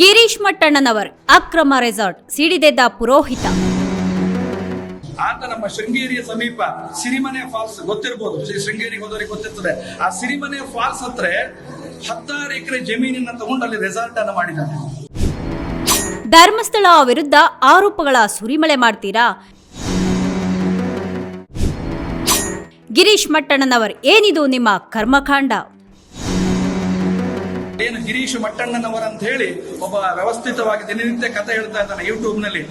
ಗಿರೀಶ್ ಮಟ್ಟಣ್ಣನವರ್ ಅಕ್ರಮ ರೆಸಾರ್ಟ್ ಸಿಡಿದೆದ್ದ ಪುರೋಹಿತ. ಆತ ನಮ್ಮ ಶೃಂಗೇರಿಯ ಸಮೀಪ ಸಿರಿಮನೆ ಫಾಲ್ಸ್ ಗೊತ್ತಿರಬಹುದು ಶೃಂಗೇರಿಗೆ ಹೋದವರಿಗೆ ಗೊತ್ತಿರ್ತದೆ. ಆ ಸಿರಿಮನೆ ಫಾಲ್ಸ್ ಹತ್ರ ಹತ್ತಾರು ಎಕರೆ ಜಮೀನನ್ನ ತಗೊಂಡು ಅಲ್ಲಿ ರೆಸಾರ್ಟ್ ಅನ್ನು ಮಾಡಿದ್ದಾನೆ ಧರ್ಮಸ್ಥಳ ವಿರುದ್ಧ ಆರೋಪಗಳ ಸುರಿಮಳೆ ಮಾಡ್ತೀರಾ? ಗಿರೀಶ್ ಮಟ್ಟಣ್ಣನವರ್ ಏನಿದು ನಿಮ್ಮ ಕರ್ಮಕಾಂಡ? ಏನು ಗಿರೀಶ್ ಮಟ್ಟಣ್ಣನವರ ಅಂತ ಹೇಳಿ ಒಬ್ಬ ವ್ಯವಸ್ಥಿತವಾಗಿ ದಿನನಿತ್ಯ ಕಥೆ ಹೇಳ್ತಾ ಇದ್ದಾನೆ ಯೂಟ್ಯೂಬ್ನಲ್ಲಿ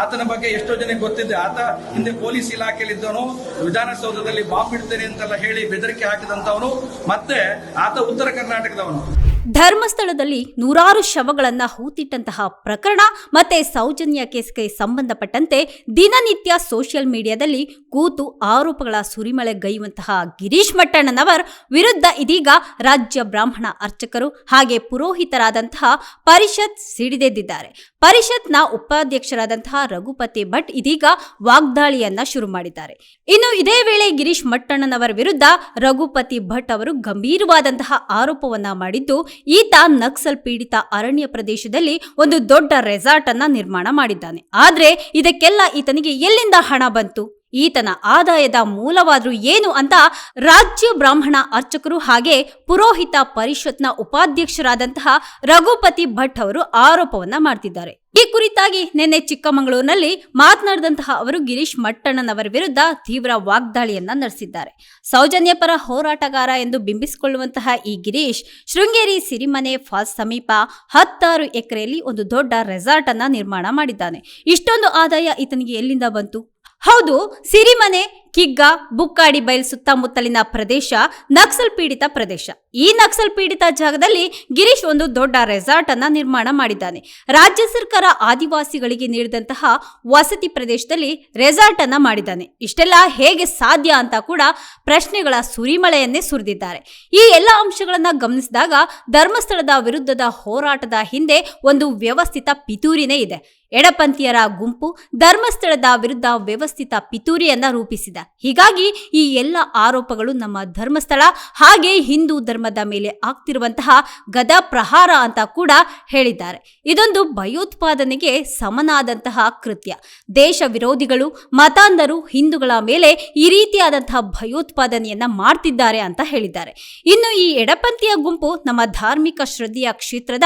ಆತನ ಬಗ್ಗೆ ಎಷ್ಟೋ ಜನಕ್ಕೆ ಗೊತ್ತಿದೆ. ಆತ ಹಿಂದೆ ಪೊಲೀಸ್ ಇಲಾಖೆಯಲ್ಲಿ ಇದ್ದವನು ವಿಧಾನಸೌಧದಲ್ಲಿ ಬಾಂಬ್ ಇಡ್ತೇನೆ ಅಂತೆಲ್ಲ ಹೇಳಿ ಬೆದರಿಕೆ ಹಾಕಿದಂತವನು, ಮತ್ತೆ ಆತ ಉತ್ತರ ಕರ್ನಾಟಕದವನು. ಧರ್ಮಸ್ಥಳದಲ್ಲಿ ನೂರಾರು ಶವಗಳನ್ನು ಹೂತಿಟ್ಟಂತಹ ಪ್ರಕರಣ ಮತ್ತೆ ಸೌಜನ್ಯ ಕೇಸ್ಗೆ ಸಂಬಂಧಪಟ್ಟಂತೆ ದಿನನಿತ್ಯ ಸೋಷಿಯಲ್ ಮೀಡಿಯಾದಲ್ಲಿ ಕೂತು ಆರೋಪಗಳ ಸುರಿಮಳೆ ಸುರಿಮಳೆಗೈಯುವಂತಹ ಗಿರೀಶ್ ಮಟ್ಟಣ್ಣನವರ್ ವಿರುದ್ಧ ಇದೀಗ ರಾಜ್ಯ ಬ್ರಾಹ್ಮಣ ಅರ್ಚಕರು ಹಾಗೆ ಪುರೋಹಿತರಾದಂತಹ ಪರಿಷತ್ ಸಿಡಿದೆದ್ದಿದ್ದಾರೆ. ಪರಿಷತ್ನ ಉಪಾಧ್ಯಕ್ಷರಾದಂತಹ ರಘುಪತಿ ಭಟ್ ಇದೀಗ ವಾಗ್ದಾಳಿಯನ್ನ ಶುರು ಮಾಡಿದ್ದಾರೆ. ಇನ್ನು ಇದೇ ವೇಳೆ ಗಿರೀಶ್ ಮಟ್ಟಣ್ಣನವರ ವಿರುದ್ಧ ರಘುಪತಿ ಭಟ್ ಅವರು ಗಂಭೀರವಾದಂತಹ ಆರೋಪವನ್ನ ಮಾಡಿದ್ದು, ಈತ ನಕ್ಸಲ್ ಪೀಡಿತ ಅರಣ್ಯ ಪ್ರದೇಶದಲ್ಲಿ ಒಂದು ದೊಡ್ಡ ರೆಸಾರ್ಟ್ ಅನ್ನ ನಿರ್ಮಾಣ ಮಾಡಿದ್ದಾನೆ. ಆದ್ರೆ ಇದಕ್ಕೆಲ್ಲ ಈತನಿಗೆ ಎಲ್ಲಿಂದ ಹಣ ಬಂತು? ಈತನ ಆದಾಯದ ಮೂಲವಾದರೂ ಏನು ಅಂತ ರಾಜ್ಯ ಬ್ರಾಹ್ಮಣ ಅರ್ಚಕರು ಹಾಗೆ ಪುರೋಹಿತ ಪರಿಷತ್ನ ಉಪಾಧ್ಯಕ್ಷರಾದಂತಹ ರಘುಪತಿ ಭಟ್ ಅವರು ಆರೋಪವನ್ನ ಮಾಡ್ತಿದ್ದಾರೆ. ಈ ಕುರಿತಾಗಿ ನಿನ್ನೆ ಚಿಕ್ಕಮಗಳೂರಿನಲ್ಲಿ ಮಾತನಾಡಿದಂತಹ ಅವರು ಗಿರೀಶ್ ಮಟ್ಟಣ್ಣನವರ ವಿರುದ್ಧ ತೀವ್ರ ವಾಗ್ದಾಳಿಯನ್ನ ನಡೆಸಿದ್ದಾರೆ. ಸೌಜನ್ಯ ಪರ ಹೋರಾಟಗಾರ ಎಂದು ಬಿಂಬಿಸಿಕೊಳ್ಳುವಂತಹ ಈ ಗಿರೀಶ್ ಶೃಂಗೇರಿ ಸಿರಿಮನೆ ಫಾಲ್ಸ್ ಸಮೀಪ ಹತ್ತಾರು ಎಕರೆಯಲ್ಲಿ ಒಂದು ದೊಡ್ಡ ರೆಸಾರ್ಟ್ ಅನ್ನ ನಿರ್ಮಾಣ ಮಾಡಿದ್ದಾನೆ. ಇಷ್ಟೊಂದು ಆದಾಯ ಈತನಿಗೆ ಎಲ್ಲಿಂದ ಬಂತು? ಹೌದು ಸಿರಿಮನೆ ಕಿಗ್ಗ, ಬುಕ್ಕಾಡಿ ಬೈಲ್ ಸುತ್ತಮುತ್ತಲಿನ ಪ್ರದೇಶ ನಕ್ಸಲ್ ಪೀಡಿತ ಪ್ರದೇಶ. ಈ ನಕ್ಸಲ್ ಪೀಡಿತ ಜಾಗದಲ್ಲಿ ಗಿರೀಶ್ ಒಂದು ದೊಡ್ಡ ರೆಸಾರ್ಟ್ ಅನ್ನ ನಿರ್ಮಾಣ ಮಾಡಿದ್ದಾನೆ. ರಾಜ್ಯ ಸರ್ಕಾರ ಆದಿವಾಸಿಗಳಿಗೆ ನೀಡಿದಂತಹ ವಸತಿ ಪ್ರದೇಶದಲ್ಲಿ ರೆಸಾರ್ಟ್ ಅನ್ನ ಮಾಡಿದ್ದಾನೆ. ಇಷ್ಟೆಲ್ಲ ಹೇಗೆ ಸಾಧ್ಯ ಅಂತ ಕೂಡ ಪ್ರಶ್ನೆಗಳ ಸುರಿಮಳೆಯನ್ನೇ ಸುರಿದಿದ್ದಾರೆ. ಈ ಎಲ್ಲ ಅಂಶಗಳನ್ನ ಗಮನಿಸಿದಾಗ ಧರ್ಮಸ್ಥಳದ ವಿರುದ್ಧದ ಹೋರಾಟದ ಹಿಂದೆ ಒಂದು ವ್ಯವಸ್ಥಿತ ಪಿತೂರಿನೇ ಇದೆ. ಎಡಪಂಥೀಯರ ಗುಂಪು ಧರ್ಮಸ್ಥಳದ ವಿರುದ್ಧ ವ್ಯವಸ್ಥಿತ ಪಿತೂರಿಯನ್ನ ರೂಪಿಸಿದ. ಹೀಗಾಗಿ ಈ ಎಲ್ಲ ಆರೋಪಗಳು ನಮ್ಮ ಧರ್ಮಸ್ಥಳ ಹಾಗೆ ಹಿಂದೂ ಧರ್ಮದ ಮೇಲೆ ಆಗ್ತಿರುವಂತಹ ಗದಾ ಪ್ರಹಾರ ಅಂತ ಕೂಡ ಹೇಳಿದ್ದಾರೆ. ಇದೊಂದು ಭಯೋತ್ಪಾದನೆಗೆ ಸಮನಾದಂತಹ ಕೃತ್ಯ. ದೇಶ ವಿರೋಧಿಗಳು, ಮತಾಂಧರು, ಹಿಂದೂಗಳ ಮೇಲೆ ಈ ರೀತಿಯಾದಂತಹ ಭಯೋತ್ಪಾದನೆಯನ್ನ ಮಾಡ್ತಿದ್ದಾರೆ ಅಂತ ಹೇಳಿದ್ದಾರೆ. ಇನ್ನು ಈ ಎಡಪಂಥೀಯ ಗುಂಪು ನಮ್ಮ ಧಾರ್ಮಿಕ ಶ್ರದ್ಧೆಯ ಕ್ಷೇತ್ರದ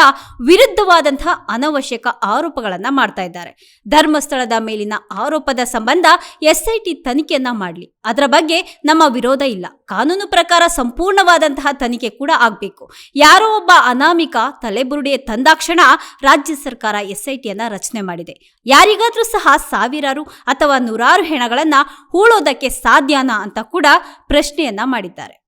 ವಿರುದ್ಧವಾದಂತಹ ಅನವಶ್ಯಕ ಆರೋಪಗಳನ್ನ ಮಾಡ್ತಾ ಇದ್ದಾರೆ. ಧರ್ಮಸ್ಥಳದ ಮೇಲಿನ ಆರೋಪದ ಸಂಬಂಧ ಎಸ್ಐಟಿ ತನಿಖೆಯನ್ನ ಮಾಡಲಿ. ಅದರ ಬಗ್ಗೆ ನಮ್ಮ ವಿರೋಧ ಇಲ್ಲ. ಕಾನೂನು ಪ್ರಕಾರ ಸಂಪೂರ್ಣವಾದಂತಹ ತನಿಖೆ ಕೂಡ ಆಗಬೇಕು. ಯಾರೋ ಒಬ್ಬ ಅನಾಮಿಕ ತಲೆಬುರುಡೆ ತಂದಾಕ್ಷಣ ರಾಜ್ಯ ಸರ್ಕಾರ ಎಸ್ಐಟಿಯನ್ನ ರಚನೆ ಮಾಡಿದೆ. ಯಾರಿಗಾದ್ರೂ ಸಹ ಸಾವಿರಾರು ಅಥವಾ ನೂರಾರು ಹೆಣಗಳನ್ನು ಹೂಳೋದಕ್ಕೆ ಸಾಧ್ಯನಾ ಅಂತ ಕೂಡ ಪ್ರಶ್ನೆಯನ್ನ ಮಾಡಿದ್ದಾರೆ.